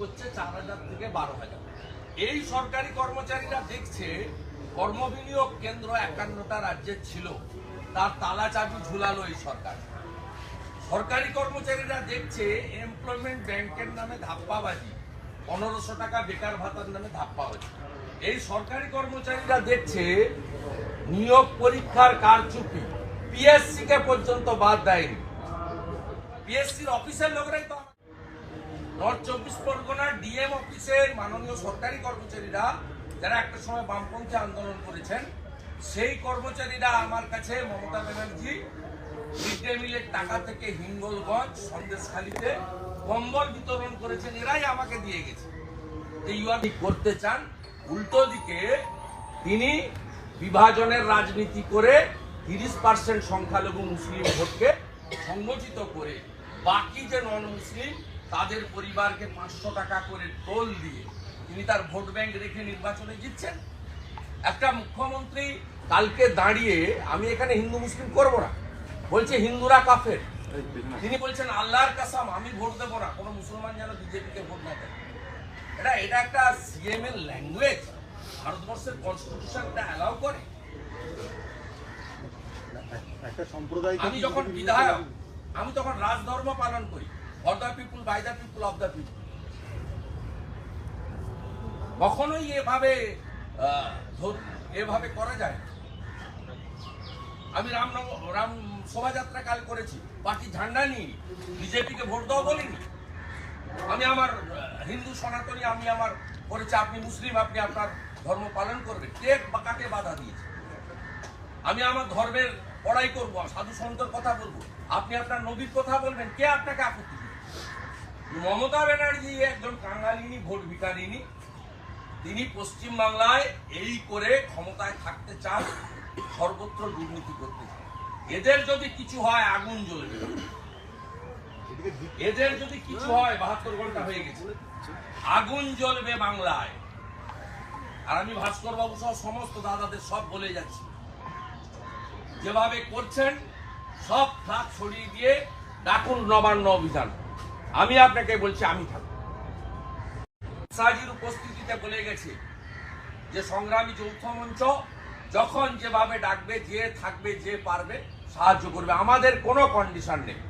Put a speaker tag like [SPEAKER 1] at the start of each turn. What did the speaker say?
[SPEAKER 1] করছে চার হাজার থেকে বারো হাজার। এই সরকারি কর্মচারীরা দেখছে কর্মবিনিয়োগ কেন্দ্র একান্নটা রাজ্যে ছিল। তার তালা চাবি ঝুলালো এই সরকার। সরকারি কর্মচারীরা দেখছে এমপ্লয়মেন্ট ব্যাংকের নামে ধাপ্পাবাজি, পনেরোশো টাকা বেকার ভাতার নামে ধাপ্পাবাজি। এই সরকারি কর্মচারীরা দেখছে নিয়োগ পরীক্ষার কারচুপি পিএসসি কে পর্যন্ত বাদ দেয়নি। পিএসসির অফিসের লোকরাই তো নর্থ চব্বিশ পরগনার ডিএম অফিসের মাননীয় সরকারি কর্মচারীরা যারা একটা সময় বামপন্থী আন্দোলন করেছেন, সেই কর্মচারীরা আমার কাছে মমতা ব্যানার্জি মিড ডে মিলের টাকা থেকে হিঙ্গলগঞ্জ, সন্দেশখালিতে কম্বল বিতরণ করেছেন, এরাই আমাকে দিয়ে গেছে। যে ইউআর করতে চান, উল্টো দিকে তিনি বিভাজনের রাজনীতি করে তিরিশ পার্সেন্ট সংখ্যালঘু মুসলিম ভোটকে সংগঠিত করে বাকি যে নন মুসলিম তাদের পরিবারকে পাঁচশো টাকা করে টোল দিয়ে তিনি তার ভোট ব্যাংক রেখে নির্বাচনে জিতছেন। একটা মুখ্যমন্ত্রী কালকে দাঁড়িয়ে আমি এখানে হিন্দু মুসলিম করব না। বলছে হিন্দুরা কাফের। তিনি বলছেন আল্লাহর কাসাম আমি ভোট দেবো না। কোনো মুসলমান যেন বিজেপিকে ভোট না দেয়। এটা এটা একটা সিএম এর ল্যাঙ্গুয়েজ ভারতবর্ষের কনস্টিটিউশন এটা অ্যালাউ করে।
[SPEAKER 2] একটা সম্প্রদায়
[SPEAKER 1] আমি যখন বিধায়ক আমি তখন রাজধর্ম পালন করি। For the people by the people of the people কখনোই এভাবে এভাবে করা যায় আমি রাম রাম শোভাযাত্রা কাল করেছি। পার্টি ঝান্ডা নিয়ে বিজেপিকে ভোট দেওয়া বলিনি। আমি আমার হিন্দু সনাতনী, আমি আমার করেছি, আপনি মুসলিম, আপনি আপনার ধর্ম পালন করবেন। কে কাকে বাধা দিয়েছে? আমি আমার ধর্মের পড়াই করব, সাধু সন্তর কথা বলব। আপনি আপনার নবীর কথা বলবেন, কে আপনাকে আপত্তি? মমতা ব্যানার্জি একজন কাঙ্গালিনী, ভোট ভিকারিনী তিনি পশ্চিম বাংলায় এই করে ক্ষমতায় থাকতে চান, সর্বত্র দুর্নীতি করতে চান। এদের যদি কিছু হয়, আগুন জ্বলবে। এদের যদি কিছু হয়, বাহাত্তর ঘণ্টা হয়ে গেছে। আগুন জ্বলবে বাংলায়। আর আমি ভাস্কর বাবু সহ সমস্ত দাদাদের সব বলে যাচ্ছি। যেভাবে করছেন, সব ফ্লাগ ছড়িয়ে দিয়ে ডাকুন নবান্ন অভিযান। আমি আপনাকে বলছি, আমি থাকব। উপস্থিতিতে বলে গেছে যে, সংগ্রামী যৌথ মঞ্চ যখন যেভাবে ডাকবে, যে থাকবে, যে পারবে, সাহায্য করবে। আমাদের কোনো কন্ডিশন নেই।